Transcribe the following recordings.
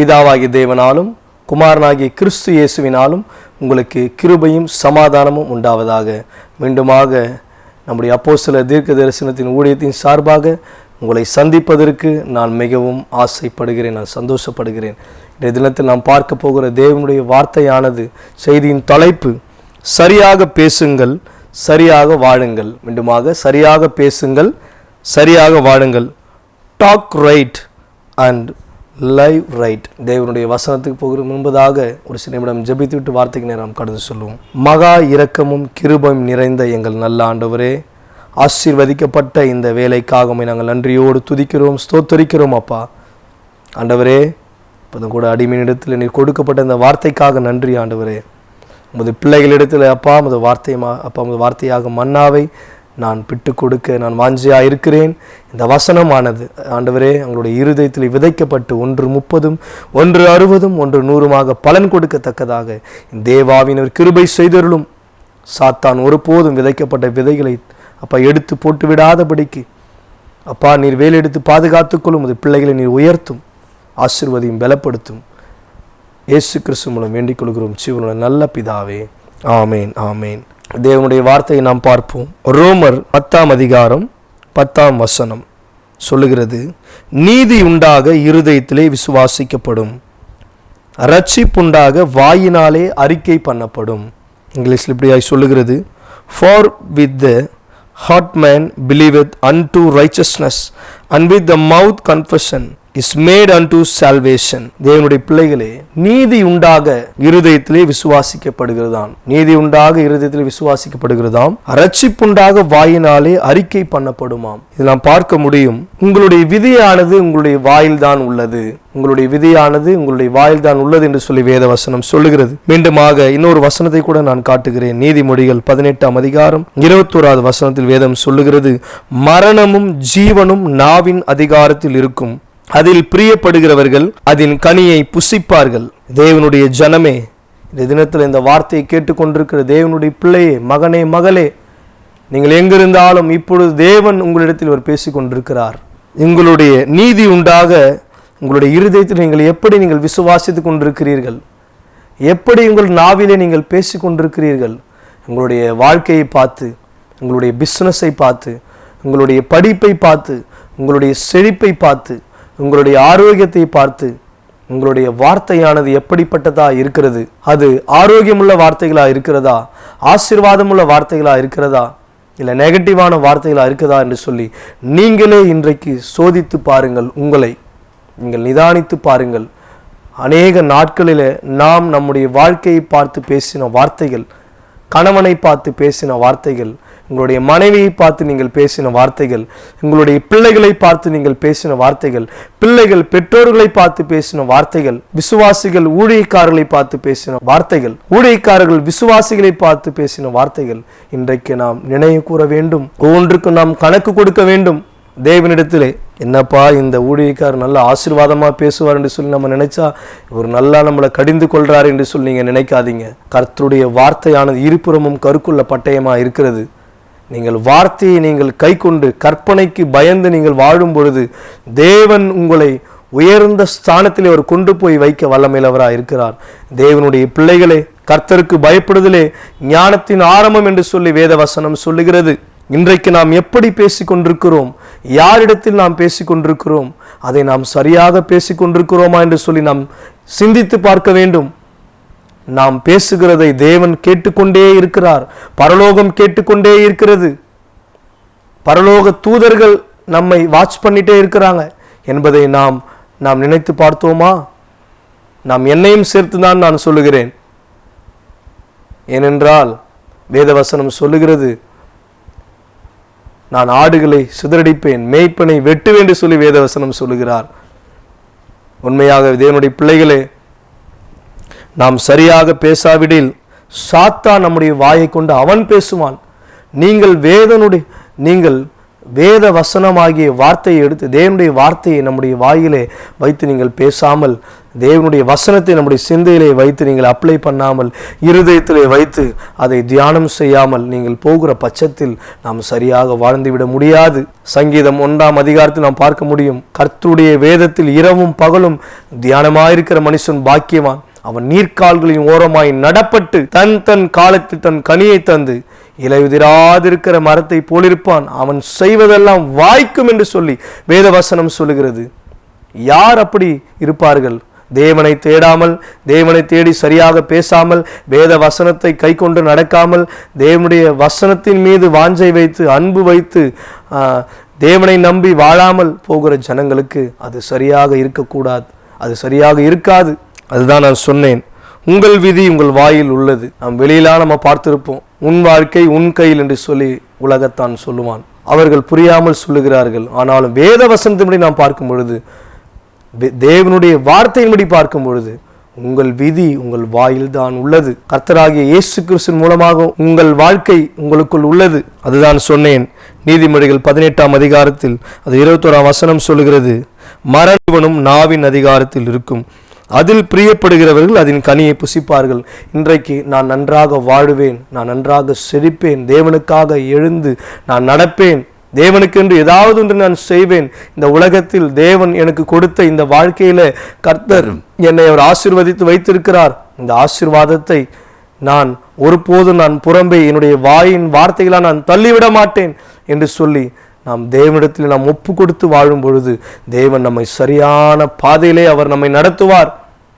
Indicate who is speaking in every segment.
Speaker 1: பிதாவாகிய தேவனாலும் குமாரனாகிய கிறிஸ்து இயேசுவினாலும் உங்களுக்கு கிருபையும் சமாதானமும் உண்டாவதாக. மீண்டுமாக நம்முடைய அப்போஸ்தல தீர்க்க தரிசனத்தின் ஊழியத்தின் சார்பாக உங்களை சந்திப்பதற்கு நான் மிகவும் ஆசைப்படுகிறேன் நான் சந்தோஷப்படுகிறேன். இன்றைய தினத்தில் நாம் பார்க்க போகிற தேவனுடைய வார்த்தையானது செய்தியின் தலைப்பு சரியாக பேசுங்கள் சரியாக வாழுங்கள். மீண்டுமாக சரியாக பேசுங்கள் சரியாக வாழுங்கள். Talk right and live right தேவனுடைய வசனத்துக்கு போகிற முன்பதாக ஒரு சில நிமிடம் ஜெபித்து விட்டு வார்த்தைக்கு நேரம் கடந்து சொல்லுவோம் மகா இரக்கமும் கிருபம் நிறைந்த எங்கள் நல்ல ஆண்டவரே ஆசீர்வதிக்கப்பட்ட இந்த வேலைக்காக நாங்கள் நன்றியோடு துதிக்கிறோம் ஸ்தோத்தரிக்கிறோம் அப்பா. ஆண்டவரே இப்போதும் கூட அடிமையினிடத்தில் நீர் கொடுக்கப்பட்ட இந்த வார்த்தைக்காக நன்றி ஆண்டவரே. உமது பிள்ளைகளிடத்தில் அப்பா உமது வார்த்தையமா அப்பா உமது வார்த்தையாக மன்னாவை நான் பிட்டு கொடுக்க நான் வாஞ்சியாக இருக்கிறேன் இந்த வசனமானது ஆண்டவரே அவங்களுடைய இருதயத்தில் விதைக்கப்பட்டு ஒன்று முப்பதும் ஒன்று அறுபதும் ஒன்று நூறுமாக பலன் கொடுக்கத்தக்கதாக. தேவாவினர் கிருபை செய்தருளும். சாத்தான் ஒருபோதும் விதைக்கப்பட்ட விதைகளை அப்பா எடுத்து போட்டு விடாதபடிக்கு அப்பா நீர் வேலெடுத்து பாதுகாத்துக்கொள்ளும் அது பிள்ளைகளை நீர் உயர்த்தும். ஆசிர்வதியும் பலப்படுத்தும். இயேசு கிறிஸ்து மூலம் வேண்டிக் கொள்கிறோம். சிவனுடைய நல்ல பிதாவே. ஆமேன் ஆமேன். தேவனுடைய வார்த்தையை நாம் பார்ப்போம். ரோமர் பத்தாம் அதிகாரம் பத்தாம் வசனம் சொல்லுகிறது நீதி உண்டாக இருதயத்திலே விசுவாசிக்கப்படும். ரட்சிப்புண்டாக வாயினாலே அறிக்கை பண்ணப்படும். இங்கிலீஷில் இப்படியாய் சொல்லுகிறது for with the heart man with unto righteousness and with the mouth confession is made unto salvation தேவனுடைய பிள்ளைகளே நீதி உண்டாக இருதயத்திலே விசுவாசிக்கப்படுகிறதாம். நீதி உண்டாக இருதயத்திலே விசுவாசிக்கப்படுகிறதாம். ரட்சிப்புண்டாக வாயினாலே அறிக்கை பண்ணப்படுமாம். இது நாம் பார்க்க முடியும். உங்களுடைய விதியானது உங்களுடைய வாயில்தான் உள்ளது. உங்களுடைய விதியானது உங்களுடைய வாயில்தான் உள்ளது என்று சொல்லி வேத வசனம் சொல்லுகிறது. மீண்டுமாக இன்னொரு வசனத்தை கூட நான் காட்டுகிறேன். நீதிமொழிகள் பதினெட்டாம் அதிகாரம் இருபத்தோராவது வசனத்தில் வேதம் சொல்லுகிறது மரணமும் ஜீவனும் நாவின் அதிகாரத்தில் இருக்கும். அதில் பிரியப்படுகிறவர்கள் அதன் கனியை புசிப்பார்கள். தேவனுடைய ஜனமே இந்த தினத்தில் இந்த வார்த்தையை கேட்டுக்கொண்டிருக்கிற தேவனுடைய பிள்ளையே மகனே மகளே நீங்கள் எங்கிருந்தாலும் இப்பொழுது தேவன் உங்களிடத்தில் ஒரு பேசிக்கொண்டிருக்கிறார். உங்களுடைய நீதி உண்டாக உங்களுடைய இருதயத்தில் நீங்கள் எப்படி நீங்கள் விசுவாசித்து கொண்டிருக்கிறீர்கள்? எப்படி உங்கள் நாவிலே நீங்கள் பேசிக்கொண்டிருக்கிறீர்கள்? உங்களுடைய வாழ்க்கையை பார்த்து உங்களுடைய பிஸ்னஸை பார்த்து உங்களுடைய படிப்பை பார்த்து உங்களுடைய செழிப்பை பார்த்து உங்களுடைய ஆரோக்கியத்தை பார்த்து உங்களுடைய வார்த்தையானது எப்படிப்பட்டதா இருக்கிறது? அது ஆரோக்கியமுள்ள வார்த்தைகளா இருக்கிறதா? ஆசீர்வாதமுள்ள வார்த்தைகளா இருக்கிறதா? இல்லை நெகட்டிவான வார்த்தைகளா இருக்குதா என்று சொல்லி நீங்களே இன்றைக்கு சோதித்து பாருங்கள். உங்களை நீங்கள் நிதானித்து பாருங்கள். அநேக நாட்களில் நாம் நம்முடைய வாழ்க்கையை பார்த்து பேசின வார்த்தைகள் கணவனை பார்த்து பேசின வார்த்தைகள் உங்களுடைய மனைவியை பார்த்து நீங்கள் பேசின வார்த்தைகள் உங்களுடைய பிள்ளைகளை பார்த்து நீங்கள் பேசின வார்த்தைகள் பிள்ளைகள் பெற்றோர்களை பார்த்து பேசின வார்த்தைகள் விசுவாசிகள் ஊழியக்காரர்களை பார்த்து பேசின வார்த்தைகள் ஊழியக்காரர்கள் விசுவாசிகளை பார்த்து பேசின வார்த்தைகள் இன்றைக்கு நாம் நினைவு கூற வேண்டும். ஒவ்வொன்றுக்கும் நாம் கணக்கு கொடுக்க வேண்டும். தேவனிடத்திலே என்னப்பா இந்த ஊழியக்காரர் நல்ல ஆசீர்வாதமாக பேசுவார் என்று சொல்லி நம்ம நினைச்சா இவர் நல்லா நம்மளை கடிந்து கொள்றாரு என்று சொல்லி நீங்கள் நினைக்காதீங்க. கர்த்தருடைய வார்த்தையானது இருபுறமும் கருக்குள்ள பட்டயமாக இருக்கிறது. நீங்கள் வார்த்தையை நீங்கள் கை கொண்டு கற்பனைக்கு பயந்து நீங்கள் வாழும் பொழுது தேவன் உங்களை உயர்ந்த ஸ்தானத்திலே அவர் கொண்டு போய் வைக்க வல்லமையிலவராக இருக்கிறார். தேவனுடைய பிள்ளைகளே கர்த்தருக்கு பயப்படுதலே ஞானத்தின் ஆரம்பம் என்று சொல்லி வேத வசனம் சொல்லுகிறது. இன்றைக்கு நாம் எப்படி பேசிக்கொண்டிருக்கிறோம்? யாரிடத்தில் நாம் பேசிக் கொண்டிருக்கிறோம் அதை நாம் சரியாக பேசிக்கொண்டிருக்கிறோமா என்று சொல்லி நாம் சிந்தித்து பார்க்க வேண்டும். நாம் பேசுகிறதை தேவன் கேட்டுக்கொண்டே இருக்கிறார். பரலோகம் கேட்டுக்கொண்டே இருக்கிறது. பரலோக தூதர்கள் நம்மை வாட்ச் பண்ணிட்டே இருக்கிறாங்க. என்பதை நாம் நாம் நினைத்து பார்த்தோமா நாம் என்னையும் சேர்த்து தான் நான் சொல்லுகிறேன். ஏனென்றால் வேதவசனம் சொல்லுகிறது நான் ஆடுகளை சிதறடிப்பேன் மேய்ப்பனை வெட்டுவேன் என்று சொல்லி வேதவசனம் சொல்லுகிறார். உண்மையாக தேவனுடைய பிள்ளைகளே நாம் சரியாக பேசாவிடில் சாத்தா நம்முடைய வாயை கொண்டு அவன் பேசுவான். நீங்கள் வேதனுடைய நீங்கள் வேத வசனமாகிய வார்த்தையை எடுத்து தேவனுடைய வார்த்தையை நம்முடைய வாயிலே வைத்து நீங்கள் பேசாமல் தேவனுடைய வசனத்தை நம்முடைய சிந்தையிலே வைத்து நீங்கள் அப்ளை பண்ணாமல் இருதயத்திலே வைத்து அதை தியானம் செய்யாமல் நீங்கள் போகிற பட்சத்தில் நாம் சரியாக வாழ்ந்துவிட முடியாது. சங்கீதம் ஒன்றாம் அதிகாரத்தில் நாம் பார்க்க முடியும் கர்த்துடைய வேதத்தில் இரவும் பகலும் தியானமாயிருக்கிற மனுஷன் பாக்கியவான். அவன் நீர்க்கால்களின் ஓரமாய் நடப்பட்டு தன் தன் காலத்தில் தன் கனியை தந்து இலையுதிராதிருக்கிற மரத்தை போலிருப்பான். அவன் செய்வதெல்லாம் வாய்க்கும் என்று சொல்லி வேதவசனம் சொல்லுகிறது. யார் அப்படி இருப்பார்கள்? தேவனை தேடாமல் தேவனை தேடி சரியாக பேசாமல் வேத வசனத்தை கை கொண்டு நடக்காமல் தேவனுடைய வசனத்தின் மீது வாஞ்சை வைத்து அன்பு வைத்து தேவனை நம்பி வாழாமல் போகிற ஜனங்களுக்கு அது சரியாக இருக்கக்கூடாது. அது சரியாக இருக்காது. அதுதான் நான் சொன்னேன். உங்கள் விதி உங்கள் வாயில் உள்ளது. நாம் வெளியிலாம் நம்ம பார்த்திருப்போம். உன் வாழ்க்கை உன் கையில் என்று சொல்லி உலகத்தான் சொல்லுவான். அவர்கள் புரியாமல் சொல்லுகிறார்கள். ஆனாலும் வேத வசனத்தின்படி நாம் பார்க்கும் பொழுது தேவனுடைய வார்த்தையின்படி பார்க்கும் பொழுது உங்கள் விதி உங்கள் வாயில் தான் உள்ளது. கர்த்தராகிய இயேசு கிறிஸ்தின் மூலமாக உங்கள் வாழ்க்கை உங்களுக்குள் உள்ளது. அதுதான் சொன்னேன். நீதிமொழிகள் பதினெட்டாம் அதிகாரத்தில் அது இருபத்தோராம் வசனம் சொல்லுகிறது மரணவனும் நாவின் அதிகாரத்தில் இருக்கும். அதில் பிரியப்படுகிறவர்கள் அதன் கனியை புசிப்பார்கள். இன்றைக்கு நான் நன்றாக வாழுவேன் நான் நன்றாக செழிப்பேன் தேவனுக்காக எழுந்து நான் நடப்பேன். தேவனுக்கென்று ஏதாவது ஒன்று நான் செய்வேன். இந்த உலகத்தில் தேவன் எனக்கு கொடுத்த இந்த வாழ்க்கையில கர்த்தர் என்னை அவர் ஆசிர்வதித்து வைத்திருக்கிறார். இந்த ஆசிர்வாதத்தை நான் ஒருபோதும் நான் புறம்பே என்னுடைய வாயின் வார்த்தைகளால் நான் தள்ளிவிட மாட்டேன் என்று சொல்லி நாம் தேவனிடத்தில் நாம் ஒப்பு கொடுத்து வாழும் பொழுது தேவன் நம்மை சரியான பாதையிலே அவர் நம்மை நடத்துவார்.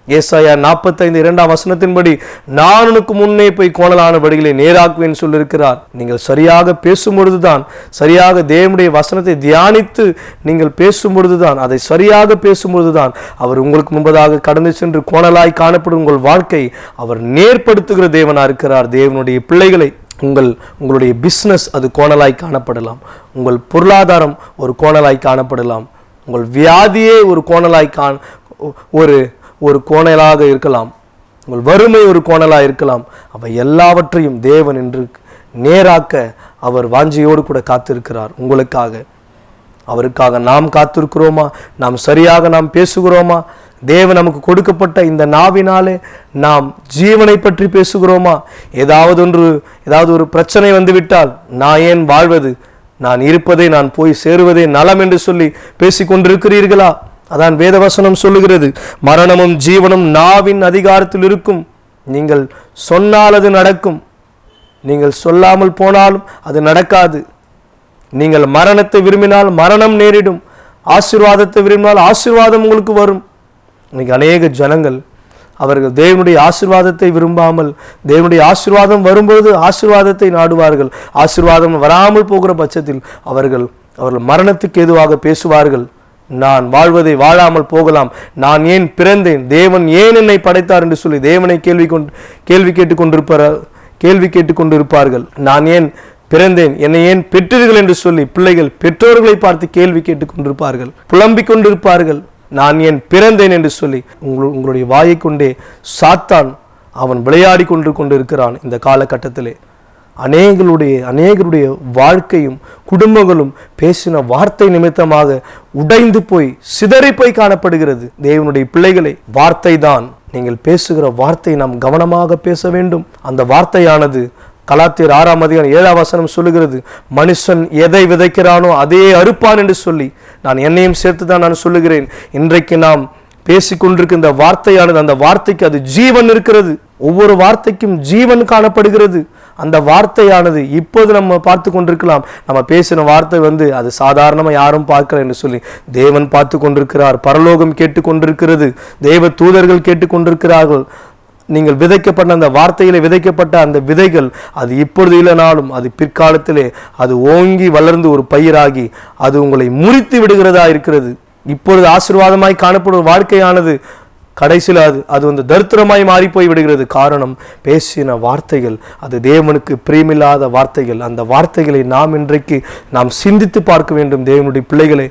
Speaker 1: ஏசாயா நாற்பத்தைந்து இரண்டாம் வசனத்தின்படி நான் உனக்கு முன்னே போய் கோணலான வழிகளை நேராக்குவேன் சொல்லியிருக்கிறார். நீங்கள் சரியாக பேசும் பொழுதுதான் சரியாக தேவனுடைய வசனத்தை தியானித்து நீங்கள் பேசும் பொழுதுதான் அதை சரியாக பேசும் பொழுதுதான் அவர் உங்களுக்கு முன்பதாக கடந்து சென்று கோணலாய் காணப்படும் உங்கள் வாழ்க்கை அவர் நேர்படுத்துகிற தேவனா இருக்கிறார். தேவனுடைய பிள்ளைகளை உங்கள் உங்களுடைய பிஸ்னஸ் அது கோணலாய் காணப்படலாம். உங்கள் பொருளாதாரம் ஒரு கோணலாய் காணப்படலாம். உங்கள் வியாதியே ஒரு கோணலாய் காண ஒரு ஒரு கோணலாக இருக்கலாம். உங்கள் வறுமை ஒரு கோணலாக இருக்கலாம். அவை எல்லாவற்றையும் தேவன் என்று நேராக்க அவர் வாஞ்சியோடு கூட காத்திருக்கிறார் உங்களுக்காக. அவருக்காக நாம் காத்திருக்கிறோமா? நாம் சரியாக நாம் பேசுகிறோமா? தேவன் நமக்கு கொடுக்கப்பட்ட இந்த நாவினாலே நாம் ஜீவனை பற்றி பேசுகிறோமா? ஏதாவது ஒன்று ஏதாவது ஒரு பிரச்சனை வந்துவிட்டால் நான் ஏன் வாழ்வது? நான் இருப்பதே நான் போய் சேருவதே நலம் என்று சொல்லி பேசிக்கொண்டிருக்கிறீர்களா? அதான் வேதவசனம் சொல்லுகிறது. மரணமும் ஜீவனும் நாவின் அதிகாரத்தில் இருக்கும். நீங்கள் சொன்னால் அது நடக்கும். நீங்கள் சொல்லாமல் போனாலும் அது நடக்காது. நீங்கள் மரணத்தை விரும்பினால் மரணம் நேரிடும். ஆசீர்வாதத்தை விரும்பினால் ஆசீர்வாதம் உங்களுக்கு வரும். இன்னைக்கு அநேக ஜனங்கள் அவர்கள் தேவனுடைய ஆசீர்வாதத்தை விரும்பாமல் தேவனுடைய ஆசீர்வாதம் வரும்போது ஆசீர்வாதத்தை நாடுவார்கள். ஆசீர்வாதம் வராமல் போகிற பட்சத்தில் அவர்கள் அவர்கள் மரணத்துக்கு ஏதுவாக பேசுவார்கள். நான் வாழ்வதை வாழாமல் போகலாம். நான் ஏன் பிறந்தேன்? தேவன் ஏன் என்னை படைத்தார் என்று சொல்லி தேவனை கேள்வி கொண்டு கேள்வி கேட்டுக்கொண்டிருப்பார் கேள்வி கேட்டுக்கொண்டிருப்பார்கள். நான் ஏன் பிறந்தேன்? என்னை ஏன் பெற்றீர்கள் என்று சொல்லி பிள்ளைகள் பெற்றோர்களை பார்த்து கேள்வி கேட்டுக்கொண்டிருப்பார்கள். புலம்பிக் கொண்டிருப்பார்கள். நான் ஏன் பிறந்தேன் என்று சொல்லி உங்களு- உங்களுடைய வாயை கொண்டே சாத்தான் அவன் விளையாடி கொண்டு கொண்டிருக்கிறான் இந்த காலகட்டத்திலே. அநேகருடைய அநேகருடைய வாழ்க்கையும் குடும்பங்களும் பேசின வார்த்தை நிமித்தமாக உடைந்து போய் சிதறி போய் காணப்படுகிறது. தேவனுடைய பிள்ளைகளை வார்த்தை தான் நீங்கள் பேசுகிற வார்த்தை நாம் கவனமாக பேச வேண்டும். அந்த வார்த்தையானது கலாத்தியர் ஆறாம் அதிகாரம் ஏழாம் வசனம் சொல்லுகிறது மனுஷன் எதை விதைக்கிறானோ அதே அறுப்பான் என்று சொல்லி. நான் என்னையும் சேர்த்து தான் நான் சொல்லுகிறேன். இன்றைக்கு நாம் பேசிக்கொண்டிருக்க இந்த வார்த்தையானது அந்த வார்த்தைக்கு அது ஜீவன் இருக்கிறது. ஒவ்வொரு வார்த்தைக்கும் ஜீவன் காணப்படுகிறது. அந்த வார்த்தையானது இப்போது நம்ம பார்த்து கொண்டிருக்கலாம். நம்ம பேசின வார்த்தை வந்து அது சாதாரணமாக யாரும் பார்க்கல என்று சொல்லி தேவன் பார்த்து கொண்டிருக்கிறார் பரலோகம் கேட்டுக்கொண்டிருக்கிறது தேவ தூதர்கள் கேட்டுக்கொண்டிருக்கிறார்கள் நீங்கள் விதைக்கப்பட்ட அந்த வார்த்தையில் விதைக்கப்பட்ட அந்த விதைகள் அது இப்பொழுது இல்லைனாலும் அது பிற்காலத்திலே அது ஓங்கி வளர்ந்து ஒரு பயிராகி அது உங்களை முறித்து விடுகிறதா இருக்கிறது. இப்பொழுது ஆசீர்வாதமாய் காணப்படும் வாழ்க்கையானது கடைசியில் அது அது வந்து தரித்திரமாய் மாறி போய் விடுகிறது. காரணம் பேசின வார்த்தைகள் அது தேவனுக்கு பிரியமில்லாத வார்த்தைகள். அந்த வார்த்தைகளை நாம் இன்றைக்கு நாம் சிந்தித்து பார்க்க வேண்டும் தேவனுடைய பிள்ளைகளே.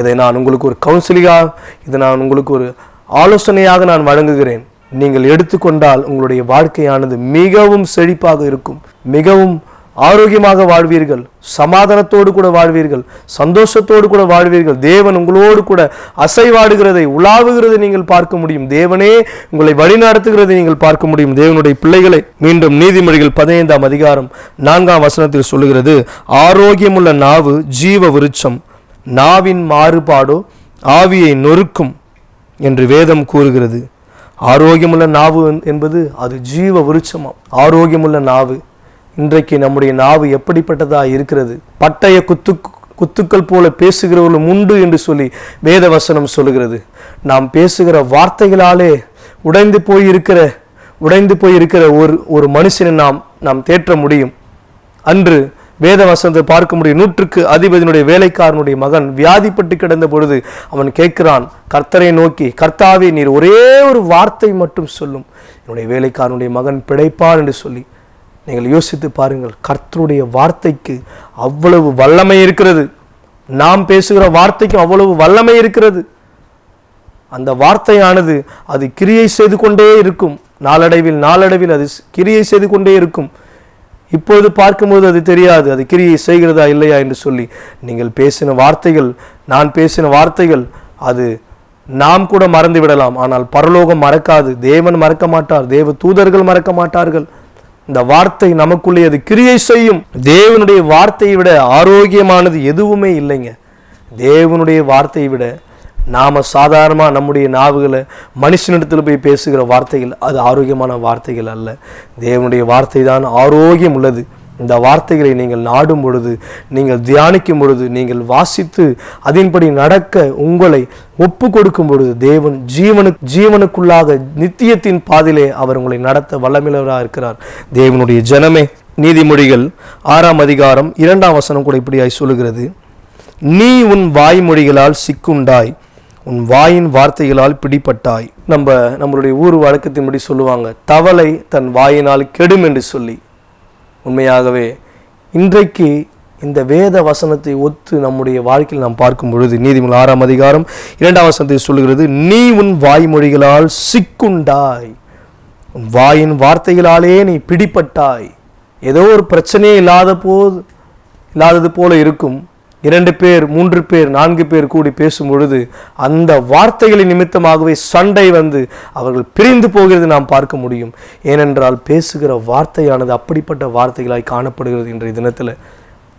Speaker 1: இதை நான் உங்களுக்கு ஒரு கவுன்சிலிங்காக இதை நான் உங்களுக்கு ஒரு ஆலோசனையாக நான் வழங்குகிறேன். நீங்கள் எடுத்துக்கொண்டால் உங்களுடைய வாழ்க்கையானது மிகவும் செழிப்பாக இருக்கும். மிகவும் ஆரோக்கியமாக வாழ்வீர்கள் சமாதானத்தோடு கூட வாழ்வீர்கள் சந்தோஷத்தோடு கூட வாழ்வீர்கள். தேவன் உங்களோடு கூட அசைவாடுகிறதை உலாவுகிறதை நீங்கள் பார்க்க முடியும். தேவனே உங்களை வழிநடத்துகிறதை நீங்கள் பார்க்க முடியும். தேவனுடைய பிள்ளைகளை மீண்டும் நீதிமொழிகள் பதினைந்தாம் அதிகாரம் நான்காம் வசனத்தில் சொல்லுகிறது ஆரோக்கியமுள்ள நாவு ஜீவ விருட்சம் நாவின் மாறுபாடோ ஆவியை நொறுக்கும் என்று வேதம் கூறுகிறது. ஆரோக்கியமுள்ள நாவு என்பது அது ஜீவ விருட்சமாம். ஆரோக்கியமுள்ள நாவு இன்றைக்கு நம்முடைய நாவு எப்படிப்பட்டதா இருக்கிறது? பட்டய குத்து குத்துக்கள் போல பேசுகிறவர்களும் உண்டு என்று சொல்லி வேத வசனம் சொல்லுகிறது. நாம் பேசுகிற வார்த்தைகளாலே உடைந்து போய் இருக்கிற உடைந்து போய் இருக்கிற ஒரு ஒரு மனுஷனை நாம் நாம் தேற்ற முடியும். அன்று வேதவசனத்தை பார்க்க முடியும். நூற்றுக்கு அதிபதியினுடைய வேலைக்காரனுடைய மகன் வியாதிப்பட்டு கிடந்த பொழுது அவன் கேட்கிறான் கர்த்தரை நோக்கி கர்த்தாவே நீர் ஒரே ஒரு வார்த்தை மட்டும் சொல்லும். என்னுடைய வேலைக்காரனுடைய மகன் பிழைப்பான் என்று சொல்லி. நீங்கள் யோசித்து பாருங்கள் கர்த்தருடைய வார்த்தைக்கு அவ்வளவு வல்லமை இருக்கிறது. நாம் பேசுகிற வார்த்தைக்கும் அவ்வளவு வல்லமை இருக்கிறது. அந்த வார்த்தையானது அது கிரியை செய்து கொண்டே இருக்கும். நாளடைவில் நாளடைவில் அது கிரியை செய்து கொண்டே இருக்கும். இப்பொழுது பார்க்கும்போது அது தெரியாது அது கிரியை செய்கிறதா இல்லையா என்று சொல்லி. நீங்கள் பேசின வார்த்தைகள் நான் பேசின வார்த்தைகள் அது நாம் கூட மறந்து விடலாம். ஆனால் பரலோகம் மறக்காது தேவன் மறக்க மாட்டார் தேவ தூதர்கள் மறக்க மாட்டார்கள். இந்த வார்த்தை நமக்குள்ளே அது கிரியை செய்யும். தேவனுடைய வார்த்தையை விட ஆரோக்கியமானது எதுவுமே இல்லைங்க. தேவனுடைய வார்த்தையை விட நாம் சாதாரணமாக நம்முடைய நாவுகளை மனுஷனிடத்தில் போய் பேசுகிற வார்த்தைகள் அது ஆரோக்கியமான வார்த்தைகள் அல்ல. தேவனுடைய வார்த்தை தான் ஆரோக்கியம் உள்ளது. இந்த வார்த்தைகளை நீங்கள் நாடும் பொழுது நீங்கள் தியானிக்கும் பொழுது நீங்கள் வாசித்து அதன்படி நடக்க உங்களை ஒப்பு கொடுக்கும் பொழுது தேவன் ஜீவனுக்கு ஜீவனுக்குள்ளாக நித்தியத்தின் பாதிலே அவர் உங்களை நடத்த வல்லமில்லவராக இருக்கிறார். தேவனுடைய ஜனமே நீதிமொழிகள் ஆறாம் அதிகாரம் இரண்டாம் வசனம் கூட இப்படியாய் சொல்லுகிறது. நீ உன் வாய்மொழிகளால் சிக்குண்டாய் உன் வாயின் வார்த்தைகளால் பிடிப்பட்டாய் நம்ம நம்மளுடைய ஊர் வழக்கத்தின்படி சொல்லுவாங்க தவளை தன் வாயினால் கெடும் என்று சொல்லி. உண்மையாகவே இன்றைக்கு இந்த வேத வசனத்தை ஒத்து நம்முடைய வாழ்க்கையில் நாம் பார்க்கும் பொழுது நீதிமன்ற ஆறாம் அதிகாரம் இரண்டாம் வசனத்தை சொல்லுகிறது நீ உன் வாய்மொழிகளால் சிக்குண்டாய். உன் வாயின் வார்த்தைகளாலே நீ பிடிப்பட்டாய். ஏதோ ஒரு பிரச்சனையே இல்லாத போது இல்லாதது போல இருக்கும். இரண்டு பேர் மூன்று பேர் நான்கு பேர் கூடி பேசும் பொழுது அந்த வார்த்தைகளின் நிமித்தமாகவே சண்டை வந்து அவர்கள் பிரிந்து போகிறது நாம் பார்க்க முடியும். ஏனென்றால் பேசுகிற வார்த்தையானது அப்படிப்பட்ட வார்த்தைகளாய் காணப்படுகிறது இன்றைய தினத்தில்.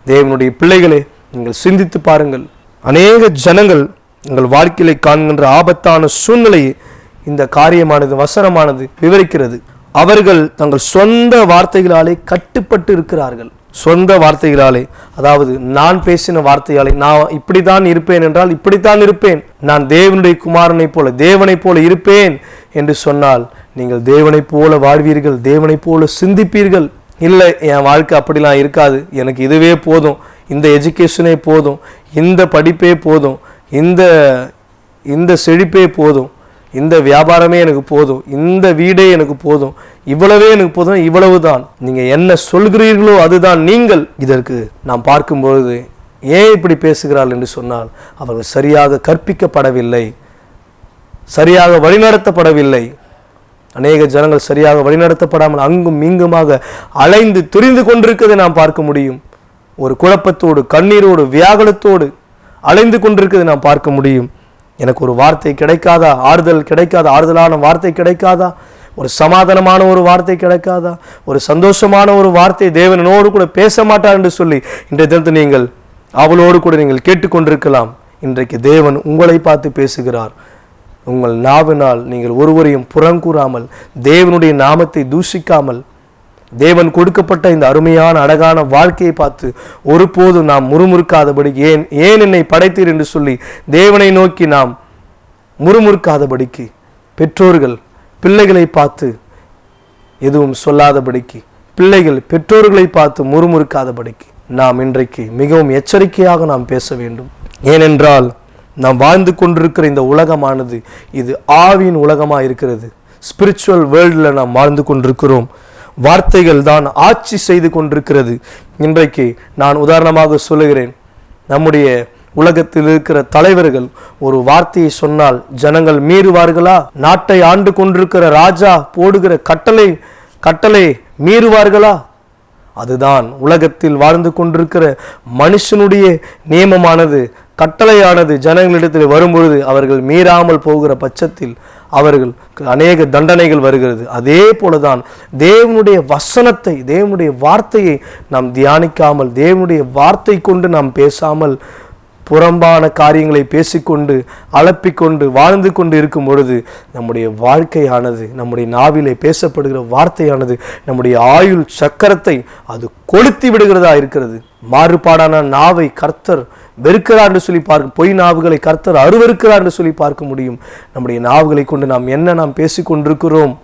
Speaker 1: தேவனுடைய பிள்ளைகளே நீங்கள் சிந்தித்து பாருங்கள். அநேக ஜனங்கள் உங்கள் வாழ்க்கையில காண்கின்ற ஆபத்தான சூழ்நிலையை இந்த காரியமானது வசனமானது விவரிக்கிறது. அவர்கள் தங்கள் சொந்த வார்த்தைகளாலே கட்டுப்பட்டு இருக்கிறார்கள். சொந்த வார்த்தைகளாலே அதாவது நான் பேசின வார்த்தையாலே நான் இப்படித்தான் இருப்பேன் என்றால் இப்படித்தான் இருப்பேன். நான் தேவனுடைய குமாரனைப் போல தேவனைப் போல இருப்பேன் என்று சொன்னால் நீங்கள் தேவனைப் போல வாழ்வீர்கள் தேவனைப் போல சிந்திப்பீர்கள். இல்லை என் வாழ்க்கை அப்படிலாம் இருக்காது. எனக்கு இதுவே போதும். இந்த எஜுகேஷனே போதும். இந்த படிப்பே போதும். இந்த இந்த செழிப்பே போதும். இந்த வியாபாரமே எனக்கு போதும். இந்த வீடே எனக்கு போதும். இவ்வளவே எனக்கு போதும் இவ்வளவுதான். நீங்க என்ன சொல்கிறீர்களோ அதுதான் நீங்கள். இதற்கு நாம் பார்க்கும்பொழுது ஏன் இப்படி பேசுகிறாள் என்று சொன்னால் அவர்கள் சரியாக கற்பிக்கப்படவில்லை. சரியாக வழிநடத்தப்படவில்லை. அநேக ஜனங்கள் சரியாக வழிநடத்தப்படாமல் அங்கும் இங்குமாக அலைந்து துரிந்து கொண்டிருக்கிறதை நாம் பார்க்க முடியும். ஒரு குழப்பத்தோடு கண்ணீரோடு வியாகுலத்தோடு அலைந்து கொண்டிருக்கிறதை நாம் பார்க்க முடியும். எனக்கு ஒரு வார்த்தை கிடைக்காதா? ஆறுதல் கிடைக்காதா? ஆறுதலான வார்த்தை கிடைக்காதா? ஒரு சமாதானமான ஒரு வார்த்தை கிடைக்காதா? ஒரு சந்தோஷமான ஒரு வார்த்தை தேவனோடு கூட பேச மாட்டார் என்று சொல்லி இன்றைய தினத்தை நீங்கள் அவளோடு கூட நீங்கள் கேட்டுக்கொண்டிருக்கலாம். இன்றைக்கு தேவன் உங்களை பார்த்து பேசுகிறார். உங்கள் நாவினால் நீங்கள் ஒருவரையும் புறங்கூறாமல் தேவனுடைய நாமத்தை தூஷிக்காமல் தேவன் கொடுக்கப்பட்ட இந்த அருமையான அழகான வாழ்க்கையை பார்த்து ஒருபோதும் நாம் முறுமுறுக்காதபடி ஏன் ஏன் என்னை படைத்தீர் என்று சொல்லி தேவனை நோக்கி நாம் முறுமுறுக்காதபடிக்கு பெற்றோர்கள் பிள்ளைகளை பார்த்து எதுவும் சொல்லாதபடிக்கு பிள்ளைகள் பெற்றோர்களை பார்த்து முறுமுறுக்காதபடிக்கு நாம் இன்றைக்கு மிகவும் எச்சரிக்கையாக நாம் பேச வேண்டும். ஏனென்றால் நாம் வாழ்ந்து கொண்டிருக்கிற இந்த உலகமானது இது ஆவியின் உலகமாக இருக்கிறது. ஸ்பிரிச்சுவல் வேர்ல்டில் நாம் வாழ்ந்து கொண்டிருக்கிறோம். வார்த்தைகள் தான் ஆட்சி செய்து கொண்டிருக்கிறது. இன்றைக்கு நான் உதாரணமாக சொல்லுகிறேன். நம்முடைய உலகத்தில் இருக்கிற தலைவர்கள் ஒரு வார்த்தையை சொன்னால் ஜனங்கள் மீறுவார்களா? நாட்டை ஆண்டு கொண்டிருக்கிற ராஜா போடுகிற கட்டளை கட்டளை மீறுவார்களா? அதுதான் உலகத்தில் வாழ்ந்து கொண்டிருக்கிற மனுஷனுடைய நியமமானது கட்டளையானது. ஜனங்களிடத்தில் வரும்பொழுது அவர்கள் மீறாமல் போகிற பட்சத்தில் அவர்களுக்கு அநேக தண்டனைகள் வருகிறது. அதே போலதான் தேவனுடைய வசனத்தை தேவனுடைய வார்த்தையை நாம் தியானிக்காமல் தேவனுடைய வார்த்தை கொண்டு நாம் பேசாமல் புறம்பான காரியங்களை பேசிக்கொண்டு அலப்பிக்கொண்டு வாழ்ந்து கொண்டு இருக்கும் பொழுது நம்முடைய வாழ்க்கையானது நம்முடைய நாவிலே பேசப்படுகிற வார்த்தையானது நம்முடைய ஆயுள் சக்கரத்தை அது கொளுத்தி விடுகிறதா இருக்கிறது. மாறுபாடான நாவை கர்த்தர் வெறுக்கிறார் என்று சொல்லி பார்க்க பொய் நாவுகளை கர்த்தர் அருவருக்கிறார் என்று சொல்லி பார்க்க முடியும். நம்முடைய நாவுகளை கொண்டு நாம் என்ன நாம் பேசிக்கொண்டிருக்கிறோம்?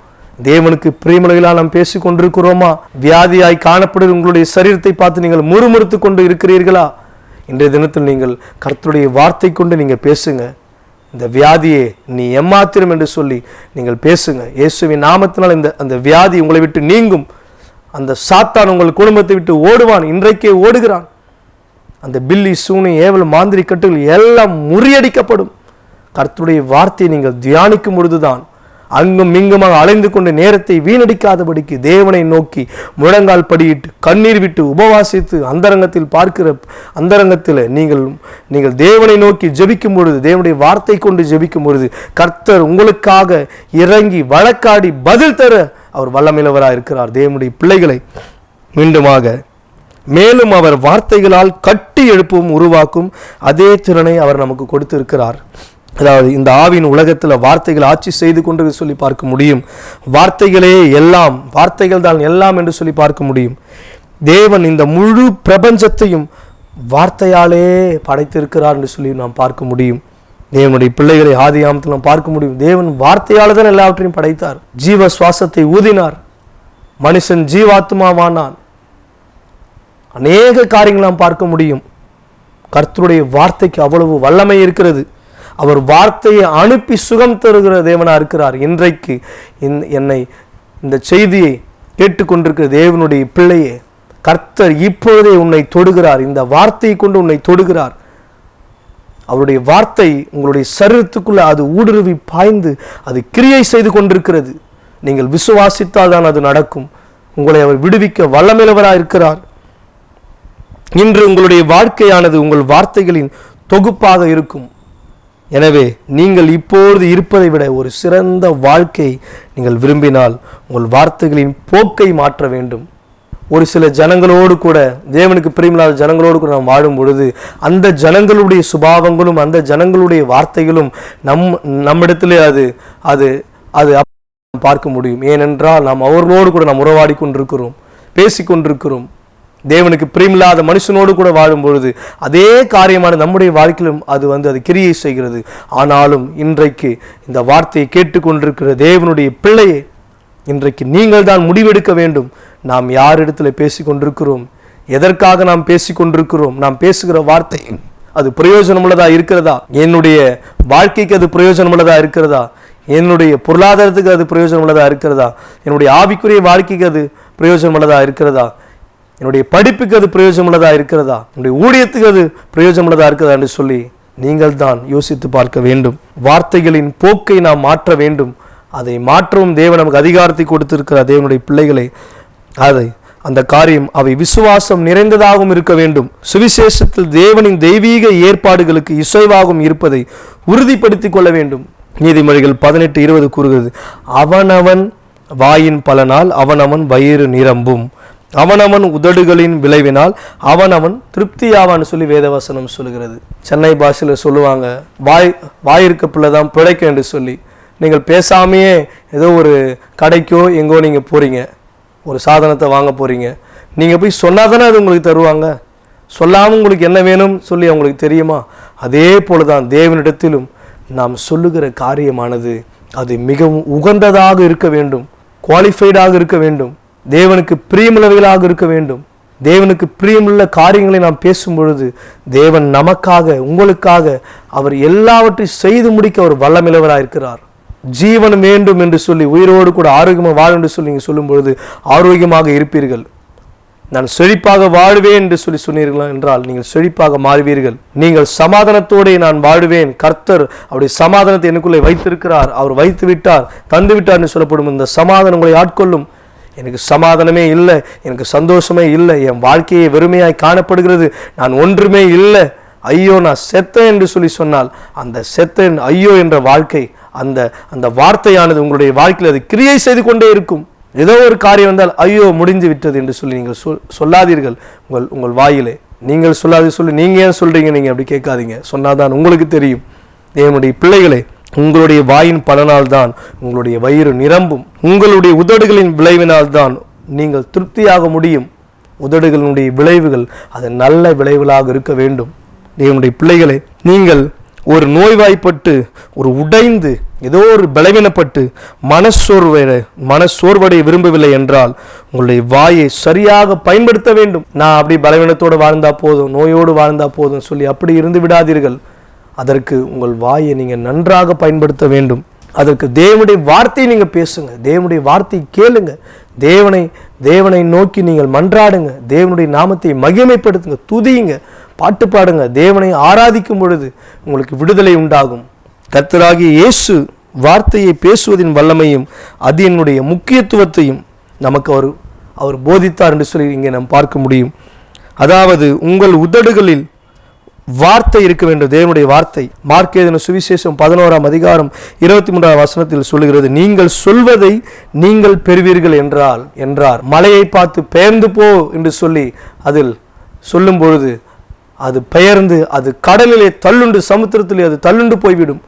Speaker 1: தேவனுக்கு பிரியமளவிலா நாம் பேசிக்கொண்டிருக்கிறோமா? வியாதியாய் காணப்படுகிற உங்களுடைய சரீரத்தை பார்த்து நீங்கள் முறுமுறுத்து கொண்டு இருக்கிறீர்களா? இன்றைய தினத்தில் நீங்கள் கர்த்தருடைய வார்த்தை கொண்டு நீங்கள் பேசுங்க. இந்த வியாதியே நீ ஏமாத்திரும் என்று சொல்லி நீங்கள் பேசுங்க. இயேசுவின் நாமத்தினால் இந்த அந்த வியாதி உங்களை விட்டு நீங்கும். அந்த சாத்தான் உங்கள் குடும்பத்தை விட்டு ஓடுவான். இன்றைக்கே ஓடுகிறான். அந்த பில்லி சூனி ஏவல் மாந்திரி கட்டுகள் எல்லாம் முறியடிக்கப்படும். கர்த்தருடைய வார்த்தையை நீங்கள் தியானிக்கும் பொழுதுதான் அங்கும் இங்குமாக அலைந்து கொண்டு நேரத்தை வீணடிக்காதபடிக்கு தேவனை நோக்கி முழங்கால் படியிட்டு கண்ணீர் விட்டு உபவாசித்து அந்தரங்கத்தில் பார்க்கிற அந்தரங்கத்தில் நீங்கள் நீங்கள் தேவனை நோக்கி ஜெபிக்கும் பொழுது தேவனுடைய வார்த்தை கொண்டு ஜெபிக்கும் பொழுது கர்த்தர் உங்களுக்காக இறங்கி வழக்காடி பதில் தர அவர் வல்லமிழவராக இருக்கிறார். தேவனுடைய பிள்ளைகளை மீண்டுமாக மேலும் அவர் வார்த்தைகளால் கட்டி எழுப்பும் உருவாக்கும் அதே திறனை அவர் நமக்கு கொடுத்திருக்கிறார். அதாவது இந்த ஆவின் உலகத்தில் வார்த்தைகள் ஆட்சி செய்து கொண்டு சொல்லி பார்க்க முடியும். வார்த்தைகளே எல்லாம் வார்த்தைகள் தான் எல்லாம் என்று சொல்லி பார்க்க முடியும். தேவன் இந்த முழு பிரபஞ்சத்தையும் வார்த்தையாலே படைத்திருக்கிறார் என்று சொல்லி நாம் பார்க்க முடியும். தேவனுடைய பிள்ளைகளை ஆதி ஆமத்தில் நாம் பார்க்க முடியும். தேவன் வார்த்தையால் தான் எல்லாவற்றையும் படைத்தார். ஜீவ சுவாசத்தை ஊதினார். மனுஷன் ஜீவாத்மாவானான். அநேக காரியங்கள் நாம் பார்க்க முடியும். கர்த்தருடைய வார்த்தைக்கு அவ்வளவு வல்லமை இருக்கிறது. அவர் வார்த்தையை அனுப்பி சுகம் தருகிற தேவனாக இருக்கிறார். இன்றைக்கு என்னை இந்த செய்தியை கேட்டுக்கொண்டிருக்கிற தேவனுடைய பிள்ளையே கர்த்தர் இப்பொழுதே உன்னை தொடுகிறார். இந்த வார்த்தையை கொண்டு உன்னை தொடுகிறார். அவருடைய வார்த்தை உங்களுடைய சரீரத்துக்குள்ளே அது ஊடுருவி பாய்ந்து அது கிரியை செய்து கொண்டிருக்கிறது. நீங்கள் விசுவாசித்தால் தான் அது நடக்கும். உங்களை அவர் விடுவிக்க வல்லமிலவராக இருக்கிறார். இன்று உங்களுடைய வாழ்க்கையானது உங்கள் வார்த்தைகளின் தொகுப்பாக இருக்கும். எனவே நீங்கள் இப்பொழுது இருப்பதை விட ஒரு சிறந்த வாழ்க்கை நீங்கள் விரும்பினால் உங்கள் வார்த்தைகளின் போக்கை மாற்ற வேண்டும். ஒரு சில ஜனங்களோடு கூட தேவனுக்கு பிரியமில்லாத ஜனங்களோடு கூட நாம் வாழும் பொழுது அந்த ஜனங்களுடைய சுபாவங்களும் அந்த ஜனங்களுடைய வார்த்தைகளும் நம் நம்மிடத்திலே அது அது அது பார்க்க முடியும். ஏனென்றால் நாம் அவர்களோடு கூட நாம் உறவாடி கொண்டிருக்கிறோம் பேசி கொண்டிருக்கிறோம். தேவனுக்கு பிரியமில்லாத மனுஷனோடு கூட வாழும் பொழுது அதே காரியமான நம்முடைய வாழ்க்கையிலும் அது வந்து அது கிரியை செய்கிறது. ஆனாலும் இன்றைக்கு இந்த வார்த்தையை கேட்டுக்கொண்டிருக்கிற தேவனுடைய பிள்ளையை இன்றைக்கு நீங்கள் தான் முடிவெடுக்க வேண்டும். நாம் யாரிடத்தில் இடத்துல பேசிக்கொண்டிருக்கிறோம்? எதற்காக நாம் பேசிக்கொண்டிருக்கிறோம்? நாம் பேசுகிற வார்த்தை அது பிரயோஜனமுள்ளதா இருக்கிறதா? என்னுடைய வாழ்க்கைக்கு அது பிரயோஜனமுள்ளதா இருக்கிறதா? என்னுடைய பொருளாதாரத்துக்கு அது பிரயோஜனமுள்ளதா இருக்கிறதா? என்னுடைய ஆவிக்குரிய வாழ்க்கைக்கு அது பிரயோஜனமுள்ளதா இருக்கிறதா? என்னுடைய படிப்புக்கு அது பிரயோஜனமுள்ளதாக இருக்கிறதா? என்னுடைய ஊழியத்துக்கு அது பிரயோஜனமுள்ளதாக இருக்கிறதா என்று சொல்லி நீங்கள் தான் யோசித்து பார்க்க வேண்டும். வார்த்தைகளின் போக்கை நாம் மாற்ற வேண்டும். அதை மாற்றவும் தேவன் நமக்கு அதிகாரத்தை கொடுத்திருக்கிற தேவனுடைய பிள்ளைகளை அதை அந்த காரியம் அவை விசுவாசம் நிறைந்ததாகவும் இருக்க வேண்டும். சுவிசேஷத்தில் தேவனின் தெய்வீக ஏற்பாடுகளுக்கு இசைவாகவும் இருப்பதை உறுதிப்படுத்திக் கொள்ள வேண்டும். நீதிமொழிகள் பதினெட்டு இருபது கூறுகிறது. அவனவன் வாயின் பலனால் அவனவன் வயிறு நிரம்பும். அவனவன் உதடுகளின் விளைவினால் அவனவன் திருப்தியாவான்னு சொல்லி வேதவசனம் சொல்லுகிறது. சென்னை பாஷையில் சொல்லுவாங்க வாய் வாயிருக்க பிள்ளை தான் பிழைக்கும் என்று சொல்லி. நீங்கள் பேசாமையே ஏதோ ஒரு கடைக்கோ எங்கோ நீங்கள் போகிறீங்க ஒரு சாதனத்தை வாங்க போகிறீங்க நீங்கள் போய் சொன்னால் தானே அது உங்களுக்கு தருவாங்க? சொல்லாமல் உங்களுக்கு என்ன வேணும் சொல்லி அவங்களுக்கு தெரியுமா? அதே போல தான் தேவனிடத்திலும் நாம் சொல்லுகிற காரியமானது அது மிகவும் உகந்ததாக இருக்க வேண்டும். குவாலிஃபைடாக இருக்க வேண்டும். தேவனுக்கு பிரியமுள்ளவைகளாக இருக்க வேண்டும். தேவனுக்கு பிரியமுள்ள காரியங்களை நாம் பேசும் பொழுது தேவன் நமக்காக உங்களுக்காக அவர் எல்லாவற்றையும் செய்து முடிக்க அவர் வல்லமிழவராக இருக்கிறார். ஜீவன் வேண்டும் என்று சொல்லி உயிரோடு கூட ஆரோக்கியமாக வாழும் என்று சொல்லி நீங்கள் சொல்லும் பொழுது ஆரோக்கியமாக இருப்பீர்கள். நான் செழிப்பாக வாழ்வேன் என்று சொல்லி சொன்னீர்களா என்றால் நீங்கள் செழிப்பாக மாறுவீர்கள். நீங்கள் சமாதானத்தோடே நான் வாழ்வேன். கர்த்தர் அவருடைய சமாதானத்தை எனக்குள்ளே வைத்திருக்கிறார். அவர் வைத்து விட்டார் தந்து விட்டார் என்று சொல்லப்படும் இந்த சமாதானம் உங்களை ஆட்கொள்ளும். எனக்கு சமாதானமே இல்லை எனக்கு சந்தோஷமே இல்லை என் வாழ்க்கையை வெறுமையாய் காணப்படுகிறது நான் ஒன்றுமே இல்லை. ஐயோ நான் செத்தேன் என்று சொல்லி சொன்னால் அந்த செத்தேன் ஐயோ என்ற வாழ்க்கை அந்த அந்த வார்த்தையானது உங்களுடைய வாழ்க்கையில் அது கிரியை செய்து கொண்டே இருக்கும். ஏதோ ஒரு காரியம் வந்தால் ஐயோ முடிந்து விட்டது என்று சொல்லி நீங்கள் சொல் சொல்லாதீர்கள். உங்கள் உங்கள் வாயிலே. நீங்கள் சொல்லாது சொல்லி நீங்கள் ஏன் சொல்கிறீங்க நீங்கள் அப்படி கேட்காதீங்க. சொன்னாதான் உங்களுக்கு தெரியும். என்னுடைய பிள்ளைகளே உங்களுடைய வாயின் பலனால் தான் உங்களுடைய வயிறு நிரம்பும். உங்களுடைய உதடுகளின் விளைவினால் தான் நீங்கள் திருப்தியாக முடியும். உதடுகளினுடைய விளைவுகள் அது நல்ல விளைவுகளாக இருக்க வேண்டும். தேவனுடைய பிள்ளைகளை நீங்கள் ஒரு நோய்வாய்ப்பட்டு ஒரு உடைந்து ஏதோ ஒரு பலவீனப்பட்டு மனசோர்வை மனசோர்வடைய விரும்பவில்லை என்றால் உங்களுடைய வாயை சரியாக பயன்படுத்த வேண்டும். நான் அப்படி பலவீனத்தோடு வாழ்ந்தா போதும் நோயோடு வாழ்ந்தா போதும் சொல்லி அப்படி இருந்து விடாதீர்கள். அதற்கு உங்கள் வாயை நீங்கள் நன்றாக பயன்படுத்த வேண்டும். அதற்கு தேவனுடைய வார்த்தையை நீங்கள் பேசுங்க. தேவனுடைய வார்த்தையை கேளுங்க. தேவனை தேவனை நோக்கி நீங்கள் மன்றாடுங்க. தேவனுடைய நாமத்தை மகிமைப்படுத்துங்க. துதியுங்க. பாட்டு பாடுங்க. தேவனை ஆராதிக்கும் பொழுது உங்களுக்கு விடுதலை உண்டாகும். கர்த்தராகிய இயேசு வார்த்தையை பேசுவதின் வல்லமையும் அது என்னுடைய முக்கியத்துவத்தையும் நமக்கு அவர் அவர் போதித்தார் என்று சொல்லி இங்கே நாம் பார்க்க முடியும். அதாவது உங்கள் உதடுகளில் வார்த்தை இருக்க வேண்டும். தேவனுடைய வார்த்தை. மார்க்கேதன சுவிசேஷம் பதினோராம் அதிகாரம் இருபத்தி மூன்றாம் வசனத்தில் சொல்லுகிறது நீங்கள் சொல்வதை நீங்கள் பெறுவீர்கள் என்றால் என்றார். மலையை பார்த்து பெயர்ந்து போ என்று சொல்லி அதில் சொல்லும் பொழுது அது பெயர்ந்து அது கடலிலே தள்ளுண்டு சமுத்திரத்திலே அது தள்ளுண்டு போய்விடும்.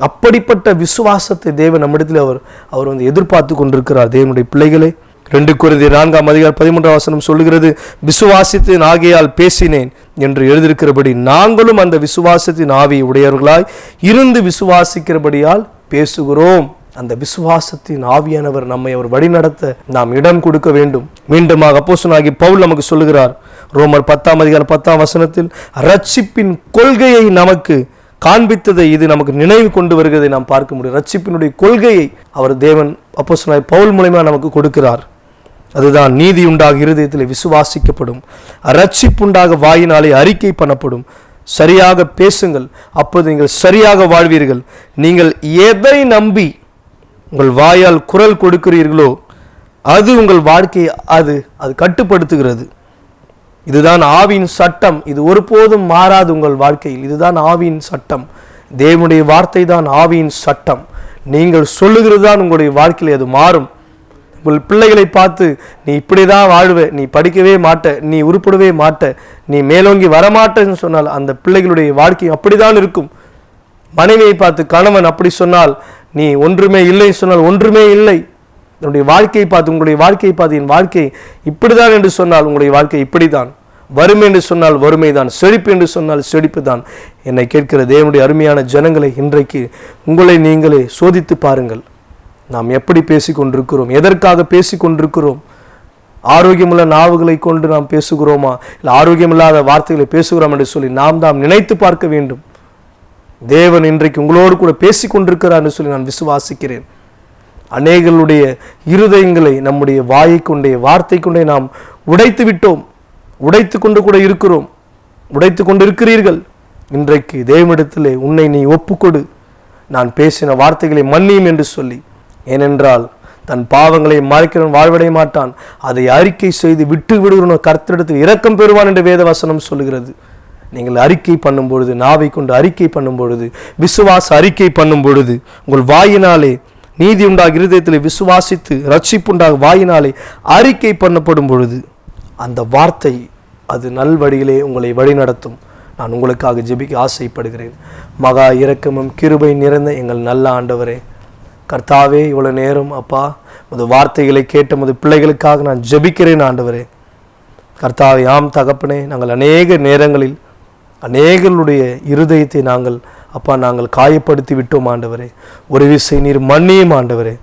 Speaker 1: அப்படிப்பட்ட விசுவாசத்தை தேவன் நம்மிடத்தில் அவர் அவர் வந்து எதிர்பார்த்து கொண்டிருக்கிறார். தேவனுடைய பிள்ளைகளே ரெண்டு குருதி நான்காம் அதிகாரம் பதிமூன்றாம் வசனம் சொல்லுகிறது விசுவாசித்தின் ஆகையால் பேசினேன் என்று எழுதியிருக்கிறபடி நாங்களும் அந்த விசுவாசத்தின் ஆவி உடையவர்களாய் இருந்து விசுவாசிக்கிறபடியால் பேசுகிறோம். அந்த விசுவாசத்தின் ஆவியானவர் நம்மை அவர் வழிநடத்த நாம் இடம் கொடுக்க வேண்டும். மீண்டுமாக அப்போசனாகி பவுல் நமக்கு சொல்லுகிறார் ரோமர் பத்தாம் அதிகாரம் பத்தாம் வசனத்தில் ரட்சிப்பின் கொள்கையை நமக்கு காண்பித்ததை இது நமக்கு நினைவு கொண்டு வருகிறதை நாம் பார்க்க முடியும். ரட்சிப்பினுடைய கொள்கையை அவர் தேவன் அப்போசனாய் பவுல் மூலயமா நமக்கு கொடுக்கிறார். அதுதான் நீதி உண்டாக இருதயத்தில் விசுவாசிக்கப்படும். ரட்சிப்புண்டாக வாயினாலே அறிக்கை பண்ணப்படும். சரியாக பேசுங்கள். அப்போது நீங்கள் சரியாக வாழ்வீர்கள். நீங்கள் எதை நம்பி உங்கள் வாயால் குரல் கொடுக்கிறீர்களோ அது உங்கள் வாழ்க்கையை அது அது கட்டுப்படுத்துகிறது. இதுதான் ஆவியின் சட்டம். இது ஒருபோதும் மாறாது உங்கள் வாழ்க்கையில். இதுதான் ஆவியின் சட்டம். தேவனுடைய வார்த்தை தான் ஆவியின் சட்டம். நீங்கள் சொல்லுகிறது தான் உங்களுடைய வாழ்க்கையில் அது மாறும். உங்கள் பிள்ளைகளை பார்த்து நீ இப்படி தான் வாழ்வ நீ படிக்கவே மாட்ட நீ உருப்படவே மாட்ட நீ மேலோங்கி வரமாட்டேன்னு சொன்னால் அந்த பிள்ளைகளுடைய வாழ்க்கை அப்படிதான் இருக்கும். மனைவியை பார்த்து கணவன் அப்படி சொன்னால் நீ ஒன்றுமே இல்லை சொன்னால் ஒன்றுமே இல்லை. என்னுடைய வாழ்க்கையை பார்த்து உங்களுடைய வாழ்க்கையை பார்த்து என் வாழ்க்கை இப்படிதான் என்று சொன்னால் உங்களுடைய வாழ்க்கை இப்படிதான். வறுமை என்று சொன்னால் வறுமை தான் செழிப்பு என்று சொன்னால் செழிப்பு தான் என்னை கேட்கிற தேவனுடைய அருமையான ஜனங்களை இன்றைக்கு உங்களை நீங்களே சோதித்து பாருங்கள். நாம் எப்படி பேசிக்கொண்டிருக்கிறோம்? எதற்காக பேசிக்கொண்டிருக்கிறோம்? ஆரோக்கியமுள்ள நாவுகளை கொண்டு நாம் பேசுகிறோமா? இல்லை ஆரோக்கியமில்லாத வார்த்தைகளை பேசுகிறோம் என்று சொல்லி நாம் தாம் நினைத்து பார்க்க வேண்டும். தேவன் இன்றைக்கு உங்களோடு கூட பேசிக் கொண்டிருக்கிறார் என்று சொல்லி நான் விசுவாசிக்கிறேன். அநேகளுடைய இருதயங்களை நம்முடைய வாயை கொண்டே வார்த்தை கொண்டே நாம் உடைத்து விட்டோம் உடைத்து கொண்டு கூட இருக்கிறோம். உடைத்து கொண்டு இருக்கிறீர்கள் இன்றைக்கு தேவனிடத்திலே உன்னை நீ ஒப்புக்கொடு. நான் பேசின வார்த்தைகளை மன்னியும் என்று சொல்லி ஏனென்றால் தன் பாவங்களை மறைக்கிறவன் வாழ்வடைய மாட்டான். அதை அறிக்கை செய்து விட்டு விடுகிறவன் கர்த்தரிடத்தில் இரக்கம் பெறுவான் என்று வேதவசனம் சொல்கிறது நீங்கள் அறிக்கை பண்ணும் பொழுது நாவை கொண்டு அறிக்கை பண்ணும் பொழுது விசுவாச அறிக்கை பண்ணும் பொழுது உங்கள் வாயினாலே நீதி உண்டாக இருதயத்தில் விசுவாசித்து ரட்சிப்புண்டாக வாயினாலே அறிக்கை பண்ணப்படும் பொழுது அந்த வார்த்தை அது நல்வழியிலே உங்களை வழிநடத்தும். நான் உங்களுக்காக ஜெபிக்க ஆசைப்படுகிறேன். மகா இரக்கமும் கிருபை நிறைந்த எங்கள் நல்ல ஆண்டவரே கர்த்தாவே இவ்வளோ நேரம் அப்பா உமது வார்த்தைகளை கேட்ட முது பிள்ளைகளுக்காக நான் ஜெபிக்கிறேன் ஆண்டவரே. கர்த்தாவே ஆம் தகப்பனே நாங்கள் அநேக நேரங்களில் அநேகருடைய இருதயத்தை நாங்கள் அப்பா நாங்கள் காயப்படுத்தி விட்டோம் ஆண்டவரே. ஒரு விசை நீர் மன்னியும் ஆண்டவரே.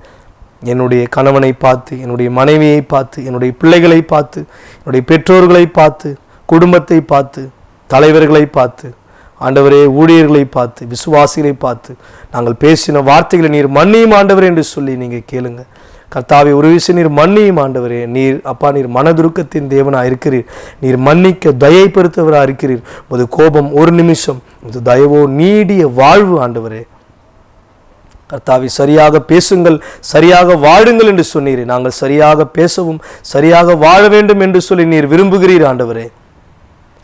Speaker 1: என்னுடைய கணவனை பார்த்து என்னுடைய மனைவியை பார்த்து என்னுடைய பிள்ளைகளை பார்த்து என்னுடைய பெற்றோர்களை பார்த்து குடும்பத்தை பார்த்து தலைவர்களை பார்த்து ஆண்டவரே ஊழியர்களை பார்த்து விசுவாசிகளை பார்த்து நாங்கள் பேசின வார்த்தைகளை நீர் மன்னியும் ஆண்டவர் என்று சொல்லி நீங்கள் கேளுங்க. கர்த்தாவை ஒரு விஷயம் நீர் மன்னியும் ஆண்டவரே. நீர் அப்பா நீர் மனதுருக்கத்தின் தேவனாக இருக்கிறீர். நீர் மன்னிக்க தயை பெருத்தவராக இருக்கிறீர். உமது கோபம் ஒரு நிமிஷம் உமது தயவோ நீடிய வாழ்வு ஆண்டவரே. கர்த்தாவி சரியாக பேசுங்கள் சரியாக வாழுங்கள் என்று சொன்னீர். நாங்கள் சரியாக பேசவும் சரியாக வாழ வேண்டும் என்று சொல்லி நீர் விரும்புகிறீர் ஆண்டவரே.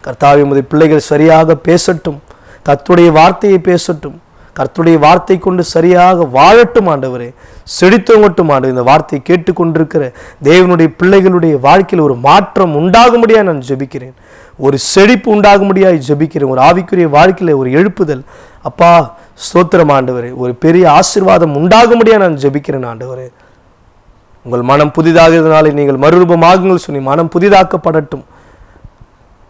Speaker 1: கர்த்தாவி உமது பிள்ளைகள் சரியாக பேசட்டும். கர்த்துடைய வார்த்தையை பேசட்டும். கர்த்துடைய வார்த்தை கொண்டு சரியாக வாழட்டும் ஆண்டவரே. செழித்தோங்கட்டும் ஆண்டு இந்த வார்த்தையை கேட்டுக்கொண்டிருக்கிற தேவனுடைய பிள்ளைகளுடைய வாழ்க்கையில் ஒரு மாற்றம் உண்டாகும்படியா நான் ஜெபிக்கிறேன். ஒரு செழிப்பு உண்டாகும்படியாய் ஜெபிக்கிறேன். ஒரு ஆவிக்குரிய வாழ்க்கையில் ஒரு எழுப்புதல். அப்பா ஸ்தோத்திரம் ஆண்டவரே. ஒரு பெரிய ஆசீர்வாதம் உண்டாகும்படியா நான் ஜெபிக்கிறேன் ஆண்டவரே. உங்கள் மனம் புதிதாகிறதுனால நீங்கள் மறுரூபமாகுங்கள். சொல்லி மனம் புதிதாக்கப்படட்டும்.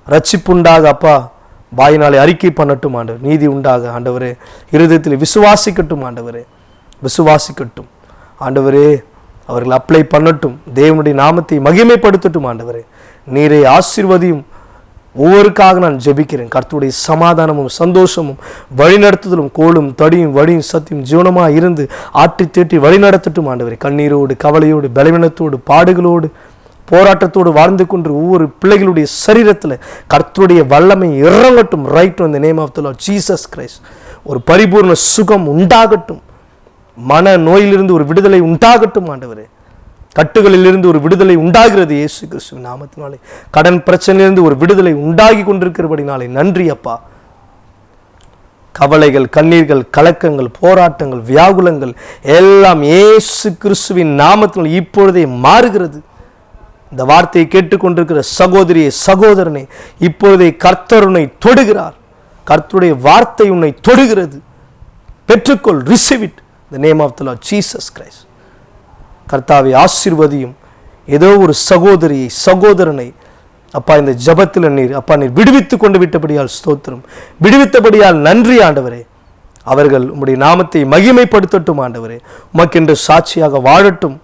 Speaker 1: ரட்சிப்புண்டாக அப்பா. வாயினாலே அறிக்கை பண்ணட்டும் ஆண்டவர். நீதி உண்டாக ஆண்டவரே. இருதயத்தில் விசுவாசிக்கட்டும் ஆண்டவரே. விசுவாசிக்கட்டும். ஆண்டவரே அவர்கள் அப்ளை பண்ணட்டும். தேவனுடைய நாமத்தை மகிமைப்படுத்தட்டும் ஆண்டவரே. நீரை ஆசிர்வதியும். ஒவ்வொருக்காக நான் ஜெபிக்கிறேன். கர்த்துடைய சமாதானமும் சந்தோஷமும் வழிநடத்துதலும் கோலும் தடியும் வழியும் சத்தியும் ஜீவனமாக இருந்து ஆட்டி தேட்டி வழிநடத்தட்டும் ஆண்டவரே. கண்ணீரோடு கவலையோடு பலவீனத்தோடு பாடுகளோடு போராட்டத்தோடு வாழ்ந்து கொண்டு ஒவ்வொரு பிள்ளைகளுடைய சரீரத்தில் கர்த்தருடைய வல்லமை இறங்கட்டும் ரைட் இந்த name of the lord Jesus Christ ஒரு பரிபூர்ண சுகம் உண்டாகட்டும். மன நோயிலிருந்து ஒரு விடுதலை உண்டாகட்டும் ஆண்டவரே. கட்டுகளிலிருந்து ஒரு விடுதலை உண்டாகிறது இயேசு கிறிஸ்துவின் நாமத்தினாலே. கடன் பிரச்சனையிலிருந்து ஒரு விடுதலை உண்டாகி கொண்டிருக்கிறபடினாலே நன்றி அப்பா. கவலைகள் கண்ணீர்கள் கலக்கங்கள் போராட்டங்கள் வியாகுலங்கள் எல்லாம் இயேசு கிறிஸ்துவின் நாமத்தினால் இப்பொழுதே மாறுகிறது. இந்த வார்த்தையை கேட்டுக்கொண்டிருக்கிற சகோதரியை சகோதரனை இப்பொழுதே கர்த்தர் உன்னை தொடுகிறார். கர்த்தருடைய வார்த்தை உன்னை தொடுகிறது. பெற்றுக்கொள் receive it the name of the lord Jesus Christ கர்த்தாவை ஆசீர்வதியும். ஏதோ ஒரு சகோதரியை சகோதரனை அப்பா இந்த ஜபத்தில் நீர் அப்பா நீர் விடுவித்து கொண்டு விட்டபடியால் ஸ்தோத்திரம். விடுவித்தபடியால் நன்றி ஆண்டவரே. அவர்கள் உம்முடைய நாமத்தை மகிமைப்படுத்தட்டும் ஆண்டவரே. உமக்கென்று சாட்சியாக வாழட்டும்.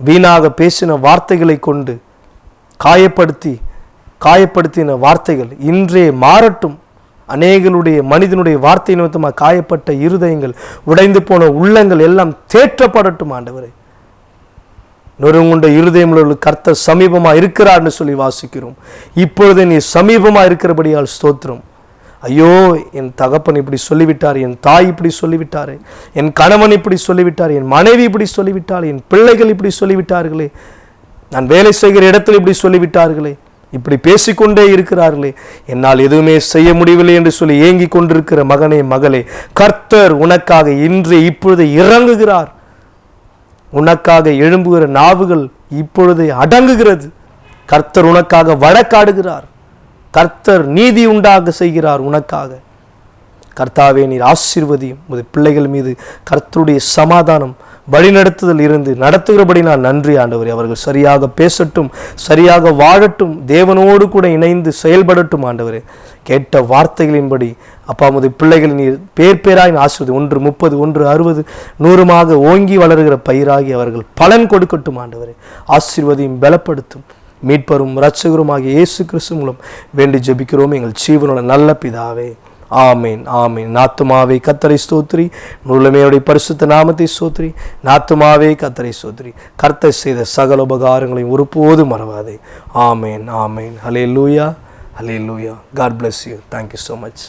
Speaker 1: வீணாக பேசின வார்த்தைகளை கொண்டு காயப்படுத்தி காயப்படுத்தின வார்த்தைகள் இன்றே மாறட்டும். அநேகருடைய மனிதனுடைய வார்த்தை நிமித்தமாக காயப்பட்ட இருதயங்கள் உடைந்து போன உள்ளங்கள் எல்லாம் தேற்றப்படட்டும் ஆண்டவரே. நொறுங்குண்ட இருதயமுள்ள கர்த்தர் சமீபமாக இருக்கிறார்னு சொல்லி வாசிக்கிறோம். இப்பொழுது நீ சமீபமாக இருக்கிறபடியால் ஸ்தோத்திரம். ஐயோ என் தகப்பன் இப்படி சொல்லிவிட்டார் என் தாய் இப்படி சொல்லிவிட்டார் என் கணவன் இப்படி சொல்லிவிட்டார் என் மனைவி இப்படி சொல்லிவிட்டார் என் பிள்ளைகள் இப்படி சொல்லிவிட்டார்களே நான் வேலை செய்கிற இடத்தில் இப்படி சொல்லிவிட்டார்களே இப்படி பேசிக்கொண்டே இருக்கிறார்களே என்னால் எதுவுமே செய்ய முடியவில்லை என்று சொல்லி ஏங்கிக் கொண்டிருக்கிற மகனே மகளே கர்த்தர் உனக்காக இன்று இப்பொழுது இறங்குகிறார். உனக்காக எழும்புகிற நாவுகள் இப்பொழுது அடங்குகிறது. கர்த்தர் உனக்காக வழக்காடுகிறார். கர்த்தர் நீதி உண்டாக செய்கிறார் உனக்காக. கர்த்தாவே நீர் ஆசீர்வதியும் உமது பிள்ளைகள் மீது கர்த்தருடைய சமாதானம் வழிநடத்துதல் இருந்து நடத்துகிறபடி நான் நன்றி ஆண்டவரே. அவர்கள் சரியாக பேசட்டும் சரியாக வாழட்டும் தேவனோடு கூட இணைந்து செயல்படட்டும் ஆண்டவரே. கேட்ட வார்த்தைகளின்படி அப்பா முதல் பிள்ளைகள் நீர் பேர் பேராய் ஆசிர்வதி ஒன்று முப்பது ஒன்று அறுபது நூறுமாக ஓங்கி வளர்கிற பயிராகி அவர்கள் பலன் கொடுக்கட்டும் ஆண்டவரே. ஆசீர்வதியும் பலப்படுத்தும். மீட்பரும் ரட்சகருமாகிய இயேசு கிறிஸ்து மூலம் வேண்டி ஜெபிக்கிறோம். எங்கள் ஜீவனோட நல்ல பிதாவே. ஆமேன் ஆமேன். நாத்துமாவே கத்தரை ஸ்தோத்ரி முழுமையுடைய பரிசுத்த நாமத்தை ஸ்தோத்ரி நாத்துமாவே கத்தரை ஸ்தோத்ரி கர்த்தர் செய்த சகல உபகாரங்களையும் ஒருபோதும் மறவாதே. ஆமேன் ஆமேன். Hallelujah hallelujah God bless you thank you so much